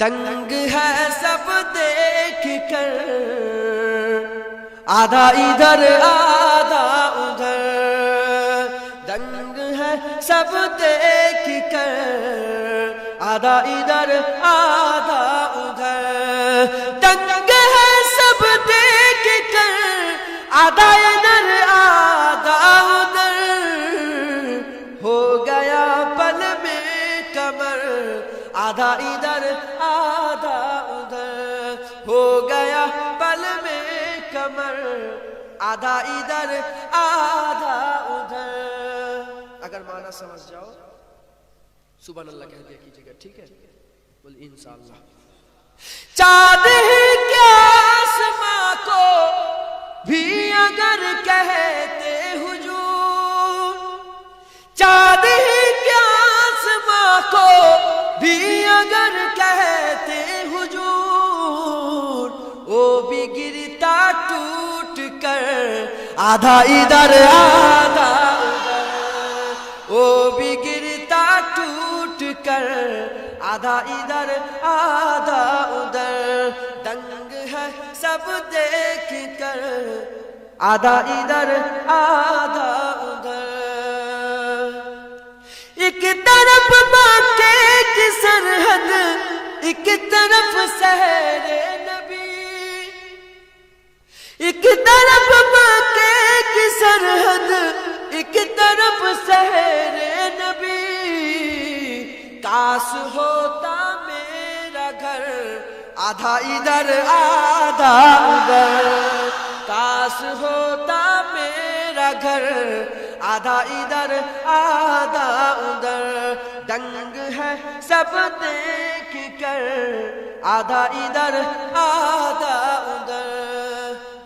تنگ ہے سب دیکھ کر۔ آدھا ادھر آدھا ادھر۔ تنگ ہے سب دیکھ کر۔ آدھا ادھر آدھا ادھر۔ تنگ ہے سب دیکھ کر۔ آدھا ادھر آدھا ادھر۔ ہو گیا پل میں کمر۔ آدھا ادھر آدھا ادھر آدھا ادھر۔ اگر مانا سمجھ جاؤ، سبحان اللہ کہہ دیا کیجیے گا ٹھیک ہے۔ بول اللہ چاند ہی کیا آسماں کو بھی اگر کہتے حجور چاند ہی کیا آسماں کو بھی اگر کہتے حجور وہ بھی گرتا ٹو کر آدھا ادھر آدھا وہ بھی ٹوٹ کر آدھا ادھر آدھا ادھر دنگ ہے سب دیکھ کر آدھا ادھر آدھا ادھر ایک طرف باقی کی سرحد ایک طرف سہرے ایک طرف مکے کی سرحد، ایک طرف سہر نبی۔ کاس ہوتا میرا گھر، آدھا ادھر آدھا ادھر۔ کاس ہوتا میرا گھر، آدھا ادھر آدھا ادھر۔ دنگ ہے سب دیکھ کر، آدھا ادھر آدھا ادھر۔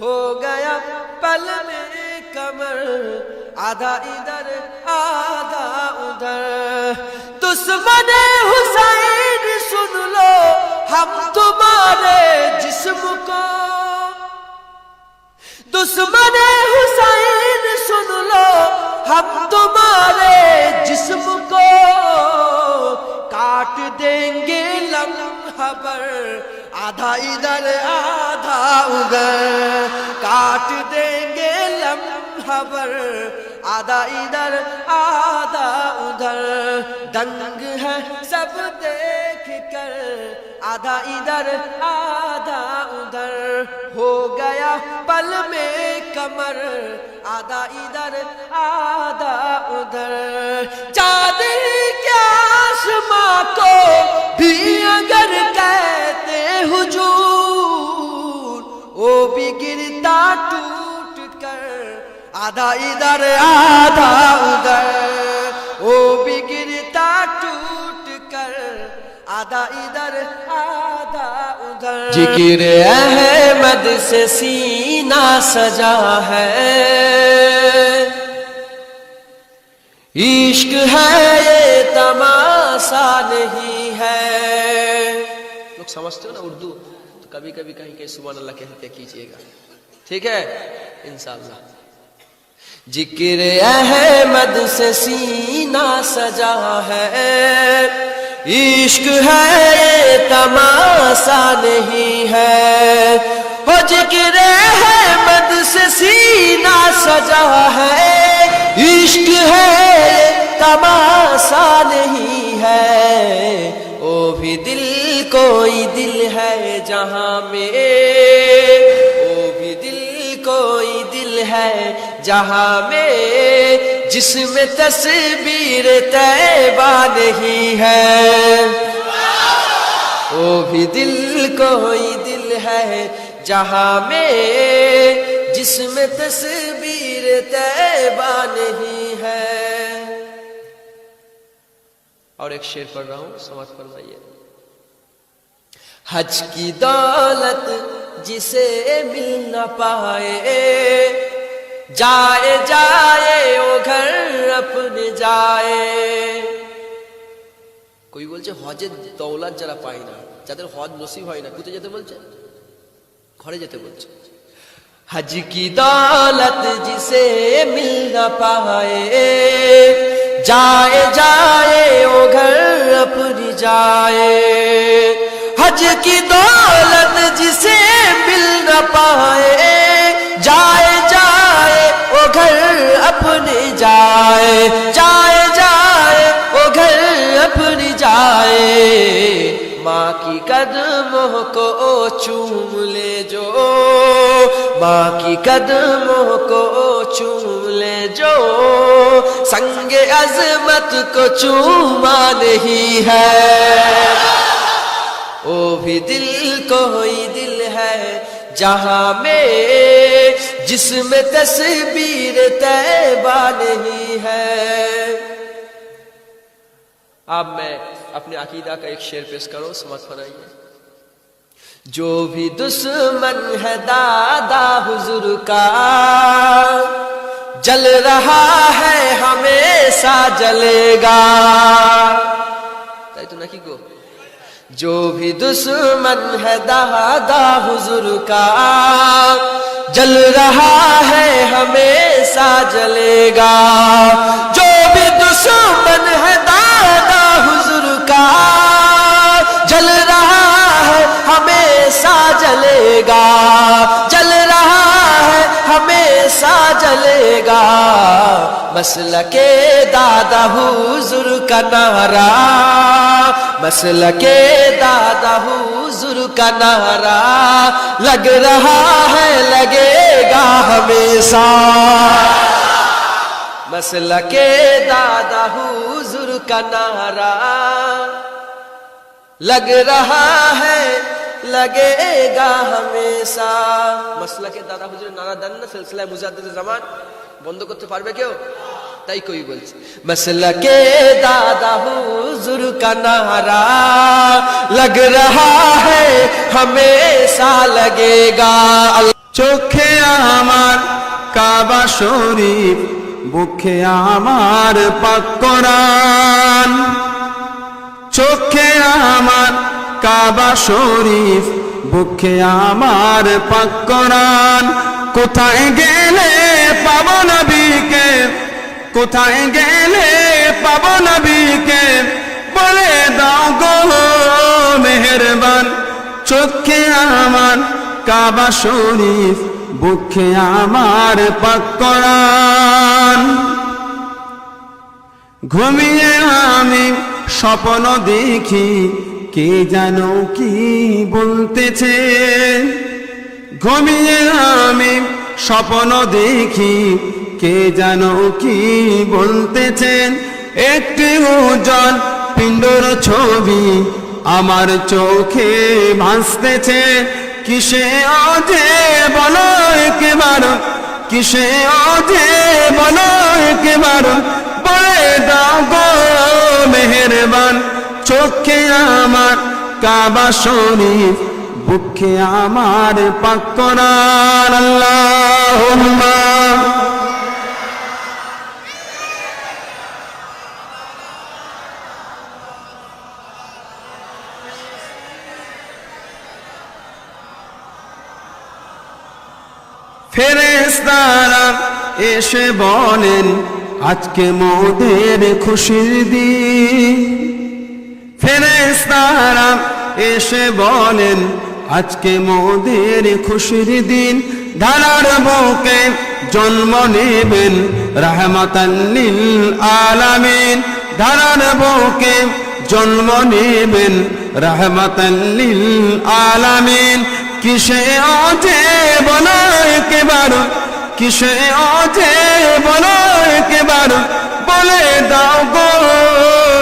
हो गया पल में कमर आधा इधर आधा उधर दुश्मन हुसैन सुन लो हम तुम्हारे जिस्म को दुश्मन हुसैन सुन लो हम तुम्हारे जिस्म को काट देंगे लम्हा पर आधा इधर ادھر۔ کاٹ دیں گے لمحہ بھر۔ آدھا ادھر آدھا ادھر۔ دنگ ہے سب دیکھ کر۔ آدھا ادھر آدھا ادھر۔ ہو گیا پل میں کمر۔ آدھا ادھر آدھا ادھر۔ چادر کیا آسماں کو بھی اگر کہتے ہجوم او بھی گرتا ٹوٹ کر آدھا ادھر آدھا ادھر۔ او بھی گرتا ٹوٹ کر آدھا ادھر آدھا ادھر۔ جگر احمد سے سینہ سجا ہے۔ عشق ہے یہ تماسا نہیں ہے۔ لوگ سمجھتے ہو نا اردو؟ کبھی کبھی کہیں کہ سبحان اللہ کہتے کیجیے گا۔ ٹھیک ہے؟ انشاءاللہ۔ ذکر احمد سے سینہ سجا ہے۔ عشق ہے تماشا نہیں ہے۔ وہ ذکر احمد سے سینہ سجا ہے۔ عشق ہے تماشا نہیں ہے۔ وہ بھی دل کوئی دل ہے جہاں میں؟ وہ بھی دل کوئی دل ہے جہاں میں؟ جس میں تصویر طیبہ نہیں ہے۔ وہ بھی دل کوئی دل ہے جہاں میں؟ جس میں تصویر طیبہ نہیں ہے۔ اور ایک شیر پڑھ رہا ہوں سماج فرمائیے۔ हज की दौलत जिसे मिल न पाए जाए जाए वो घर अपने जाए কই বলছে হজের দৌলত যারা পায় না যাদের হজ নসিব হয় না কোথায় যেতে বলছে ঘরে যেতে বলছে हज की दौलत जिसे मिल न पाए जाए जाए वो घर حج کی دولت جسے مل نہ پائے، جائے جائے، وہ گھر اپنی جائے جائے جائے، وہ گھر اپنی جائے۔ ماں کی قدموں کو چوم لے جو، ماں کی قدموں کو چوم لے جو۔ سنگ عظمت کو چوما نہیں ہے۔ وہ بھی دل کوئی دل ہے جہاں میں جس میں تصویر طیبہ نہیں ہے۔ اب میں اپنے عقیدہ کا ایک شیر پیش کروں، سمجھ فرمائیے۔ جو بھی دشمن ہے دادا حضور کا، جل رہا ہے، ہمیشہ جلے گا۔ تو তো جو بھی دشمن ہے دہادہ حضور کا۔ جل رہا ہے ہمیشہ جلے گا۔ جو بھی دشمن ہے دادا حضور کا۔ جل رہا ہے ہمیشہ جلے گا۔ جل رہا ہمیشہ جلے گا۔ مسل کے دادا حضور کا نارا مسل کے دادا حضور کا نارا لگ رہا ہے، لگے گا ہمیشہ۔ مسل کے دادا حضور کا نارا لگ رہا ہے লগেগা মাসলাকে দাদা হুজুরের নানা না সিলসিলায় মুজাদ্দিদ জামান বন্ধ করতে পারবে কেউ তাই কই বলছে দাদা হুজুর কা নারা রহা হ্যায় চোখে আমার কাবা শরীফ বুকে আমার পাক চোখে আমার কাবা শরীফ, বুকে আমার পাকরান কোথায় গেলে পাবো নবীকে? কোথায় গেলে পাবো নবীকে? বলে দাও গো মেহেরবান, চোখে আমার কাবা শরীফ, বুকে আমার পাকরান ঘুমিয়ে আমি স্বপ্ন দেখি কে যেন কি বলতেছে? ঘুমিয়ে আমি স্বপ্ন দেখি, কে যেন কি বলতেছেন একটি উজ্জ্বল পিণ্ডর ছবি আমার চোখে ভাসতেছে। কিসে অধে বলো একেবার, কিসে অধে বলো একেবার, বলে দাও গো মেহেরবান। চোখে আমার কাবা শরীফ বুকে আমার আল্লাহুম্মা। ফেরেস্তারা এসে বলেন আজকে মোদের খুশির দিন। ফেরেস্তারা এসে বলেন, আজকে মোদের খুশির দিন। ধারার বুকে জন্ম নেবেন রহমতাল্লিল আলামিন। ধারার বুকে জন্ম নেবেন রহমতাল্লিল আলামিন। কিসে অজে বলো একেবার কিসে অজে বলো একেবার বলে দাও গো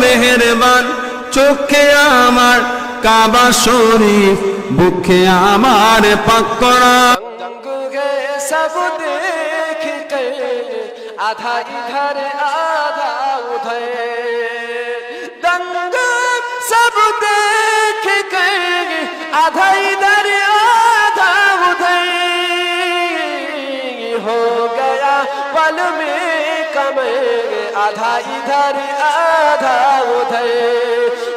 মেহেরবান। চোখে আমার কাবা শরীফ, বুকে আমার পাকড়া আধা ইধার আধা উধয়। দঙ্গ সব দেখ আধা ইধার, আধা উধয়। হো গয়া পল মে में कम आधा इधर आधा उधर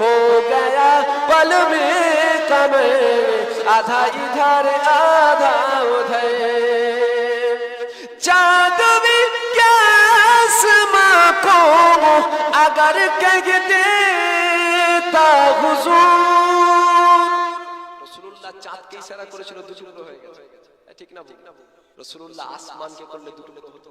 हो गया पल में कम आधा इधर आधा उधर चांद भी क्या आसमां को अगर कह देता हुजूर চাঁদকে ইশারা করেছিল দুটো টুকরো হয়ে গেছে এ, ঠিক না ভুল? রসুল্লাহ আসমানকে করলে দুটো টুকরো হতো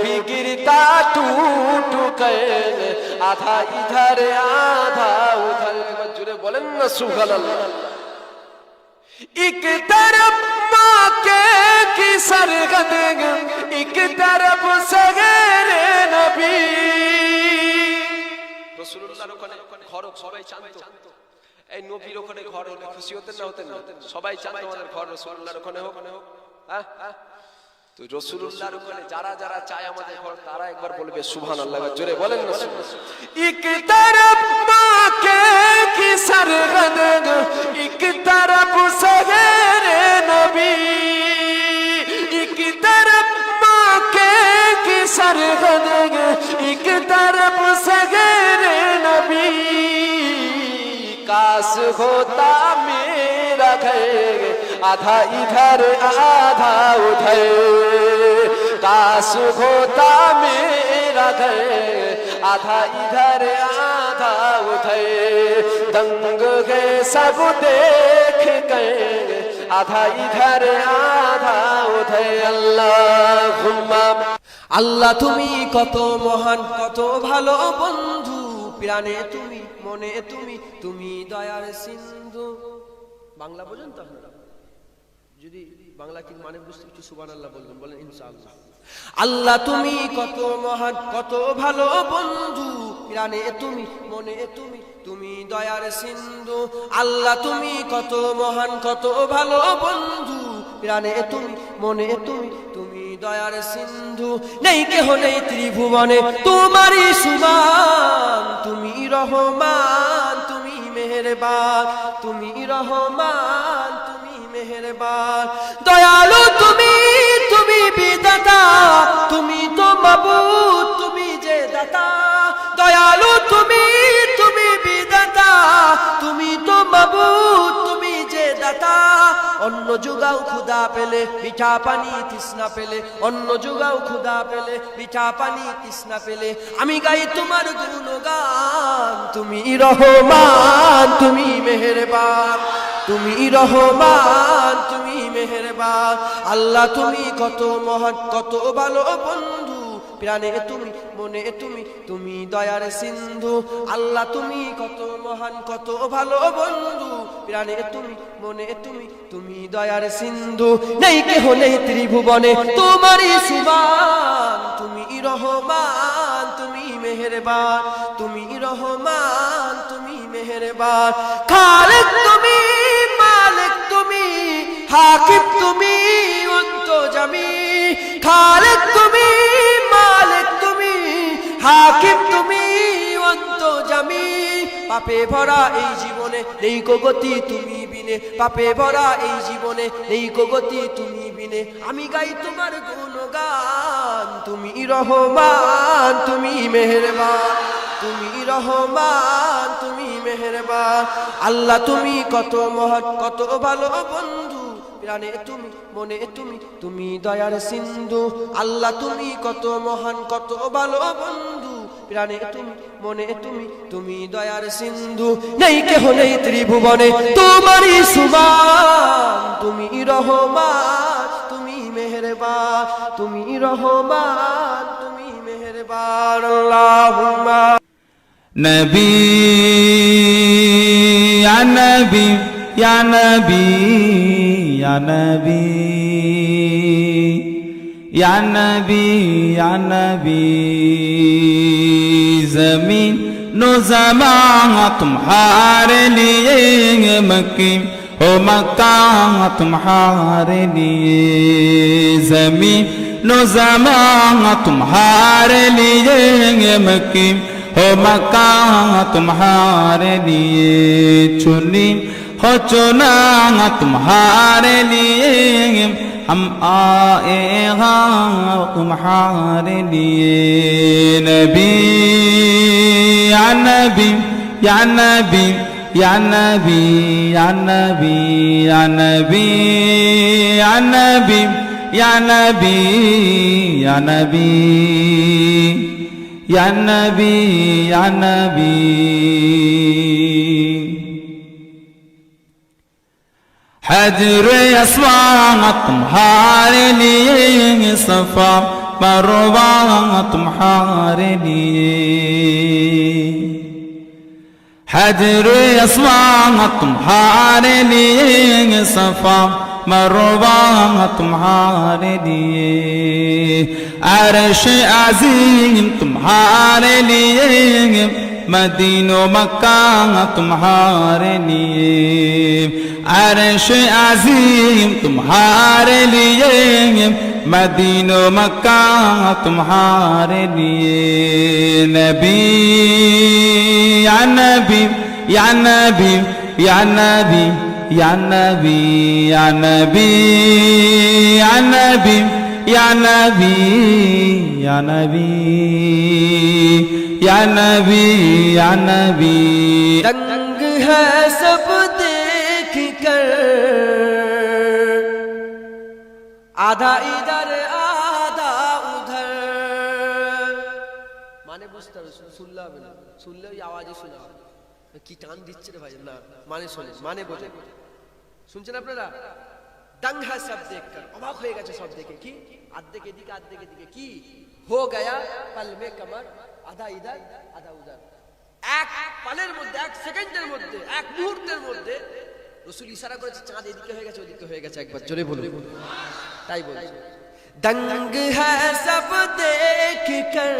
भी गिरता टूट के आधा इधर आधा उधर একবার জুড়ে বলেন না সুবহানাল্লাহ एक तरफ माँ के की सरगद एक तरफ সগরে নবী রসুল্লাহর ওখানে ঘর সবাই জানতো এই নবীর ওখানে ঘর হলে খুশি হতেন না হতেন না সবাই জানতো আমাদের ঘর রসুল্লাহর ওখানে হোক হোক হ্যাঁ হ্যাঁ তো রসুল্লাহর ওখানে যারা যারা চায় আমাদের ঘর তারা একবার বলবে সুবহান আল্লাহ জোরে বলেন না ইক তরফ মাকে কি সরগদ ইক তরফ সহের নবী। ইক তরফ মাকে কি সরগদ ইক তরফ সহের নবী। কাশ হোতা মেরা घर आधा इधर आधा उधर काश होता मेरा घर आधा इधर आधा उधर दंग है सब देख कर आधा इधर आधा उधर अल्लाह আল্লাহ তুমি কত মহান কত ভালো বন্ধু প্রাণে তুমি মনে তুমি তুমি দয়ার সিন্ধু বাংলা বোঝেন তো আপনারা? যদি বাংলা কি মানে বুঝতে একটু সুবান আল্লাহ বলবেন, বলেন ইনশাআল্লাহ। আল্লাহ তুমি কত মহান, কত ভালো বন্ধু, প্রাণে তুমি, মনে তুমি তুমি দয়ার সিন্ধু। আল্লাহ তুমি কত মহান, কত ভালো বন্ধু, প্রাণে তুমি, মনে তুমি তুমি দয়ার সিন্ধু। নেই কেহ নেই ত্রিভুবনে, তোমারই সুমান, তুমি রহমান, তুমি মেহেরবান, তুমি রহমান দয়ালু তুমি তুমি বিদাতা তুমি তো তুমি যে দাতা। দয়ালু তুমি তুমি বিদাতা তুমি তো তুমি যে দাতা। অন্য যুগাও ক্ষুদা পেলে পিঠা পানি তৃষ্ণা পেলে। অন্য যুগাও ক্ষুদা পেলে পিঠা পানি তৃষ্ণা পেলে। আমি গাই তোমার গুণগান, তুমি রহমান, তুমি মেহেরবান। তুমি রহমান, তুমি মেহেরবান। আল্লাহ, তুমি কত মহান, কত ভালো বন্ধু। প্রাণে তুমি, মনে তুমি তুমি দয়ার সিন্ধু। আল্লাহ, তুমি কত মহান, কত ভালো বন্ধু। প্রাণে তুমি, মনে তুমি তুমি দয়ার সিন্ধু। নেই কেহ নেই ত্রিভুবনে তোমারই সুবান। তুমি রহমান, তুমি মেহেরবান। তুমি রহমান, তুমি মেহেরবান। তুমি তুমি হাকিম তুমি জামি। খালেক তুমি, মালিক তুমি, হাকিম তুমি জামি। পাপে ভরা এই জীবনে নেই গতি তুমি বিনে। পাপে ভরা এই জীবনে নেই গতি তুমি বিনে। আমি গাই তোমার গুণগান, তুমি রহমান, তুমি মেহেরবান। তুমি রহমান, তুমি মেহেরবান। আল্লাহ তুমি কত মহৎ, কত ভালো বন্ধু। প্রাণে তুমি, মনে তুমি তুমি দয়ার সিন্ধু। আল্লাহ, তুমি কত মহান, কত ভালো বন্ধু। প্রাণে তুমি, মনে তুমি তুমি দয়ার সিন্ধু। নেই কেহ নেই ত্রিভুবনে, তোমারই সুবান তুমি রহমান, তুমি মেহরবা তুমি রহমান, তুমি মেহরবান। নবী নবী নবী। يا نبي يا نبي يا نبي زمین نو زماں تمہارے لیے مکی ہو مکہ تمہارے لیے زمین نو زماں تمہارے لیے مکی ہو مکہ تمہارے لیے چنی हो चुना तुम्हारे लिए हम आए तुम्हारे लिए नबी या नबी या नबी या नबी या नबी या नबी या नबी या नबी या नबी या नबी या नबी হজরে আসমান তোমারে লিয়ে সফা মারোবা তোমারে লিয়ে হজরে আসমান তোমারে লিয়ে সফা মারোবা তোমারে লিয়ে আরশ আজিম তোমারে লিয়ে مدين ومكان تمہار لئے عرش عظيم تمہار لئے مدين ومكان تمہار لئے نبی يا نبی يا نبی يا نبی يا نبي يا نبي يا نبي يا نبي يا نبي یا نبی یا نبی تنگ ہے سب دیکھ کر آدھا ادھر آدھا ادھر মানে বুঝতে হবে শুনলে হবে না শুনলে ওই কি টান দিচ্ছে রে ভাই না মানে শোনে মানে বোঝে শুনছেন আপনারা দাঙ্গা সব দেখ অবাক হয়ে গেছে সব দেখে কি আর্ধেক এদিকে আর্ধেক এদিকে কি হো গয়া, পাল মে কামার, আধা ইদার আধা উদার এক পালের মধ্যে, এক সেকেন্ডের মধ্যে, এক মুহূর্তের মধ্যে রসুল ইশারা করেছে, চাঁদ এদিকে হয়ে গেছে, ওদিকে হয়ে গেছে, একবার জোরে বলে তাই বলছে। দঙ্গ হ্যাঁ সব দেখ কর,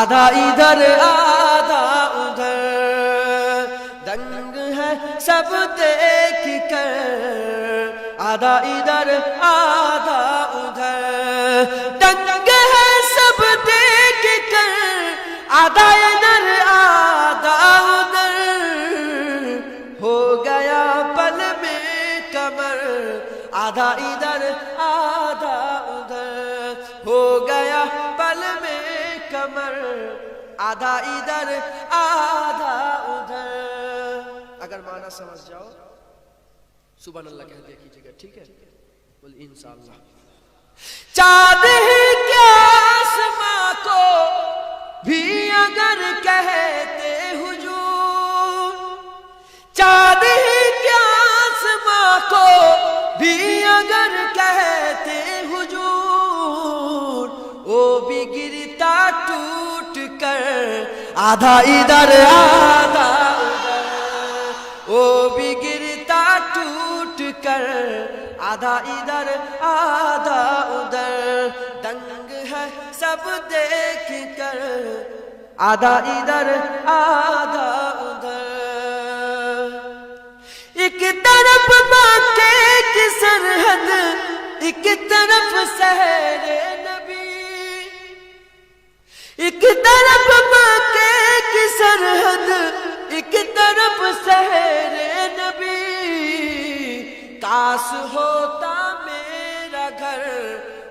আধা ইধর, আধা উধর। দঙ্গ হ্যাঁ সব দেখ কর, আধা ইধর, আধা উধর। تنگ ہے سب دیکھ کر، آدھا ادھر آدھا ادھر۔ ہو گیا پل میں کمر، آدھا ادھر آدھا ادھر۔ ہو گیا پل میں کمر، آدھا ادھر آدھا ادھر۔ اگر مانا سمجھ جاؤ، سبحان اللہ کہہ دیا کیجیے گا، ٹھیک ہے؟ بول انشاءاللہ۔ چاند ہی کیا آسماں کو بھی اگر کہتے حجور چاند ہی کیا آسماں کو بھی اگر کہتے حجور وہ بھی گرتا ٹوٹ کر آدھا ادھر آدھا ادھر۔ وہ بھی آدھا ادھر آدھا ادھر۔ دنگ ہے سب دیکھ کر۔ آدھا ادھر آدھا ادھر۔ ایک طرف باقی کی سرحد، ایک طرف سہر نبی۔ ایک طرف باقی کی سرحد، ایک طرف سہر نبی۔ کاس ہوتا میرا گھر،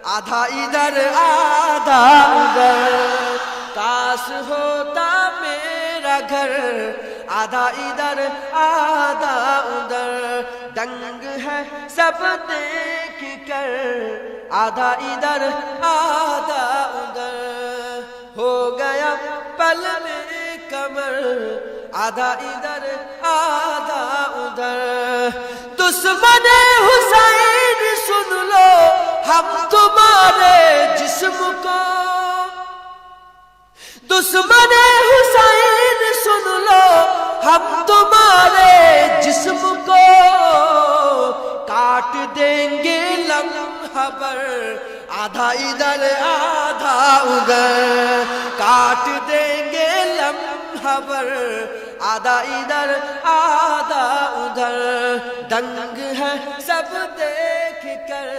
آدھا ادھر آدھا ادھر۔ کاس ہوتا میرا گھر، آدھا ادھر آدھا ادھر۔ دنگ ہے سب دیکھ کر، آدھا ادھر آدھا ادھر۔ ہو گیا پل میں کمر आधा इधर आधा उधर दुश्मन हुसैन सुन लो हम तुम्हारे जिस्म को दुश्मन हुसैन सुन लो हम तुम्हारे जिस्म को काट देंगे लम्हा पर आधा इधर आधा उधर काट देंगे خبر، آدھا ادھر آدھا ادھر۔ دنگ ہے سب دیکھ کر،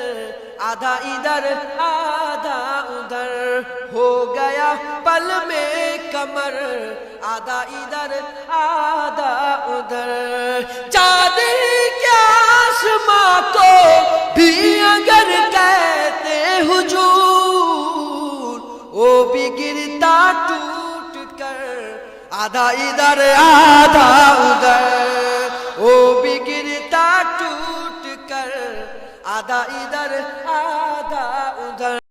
آدھا ادھر آدھا ادھر۔ ہو گیا پل میں کمر، آدھا ادھر آدھا ادھر۔ چادر کیا آسماں کو بھی اگر کہتے ہجور وہ بھی گرتا ٹوٹ আধা ইদার আধা উদর ও বিগিরতা টুট কর। আধা ইদার আধা উদর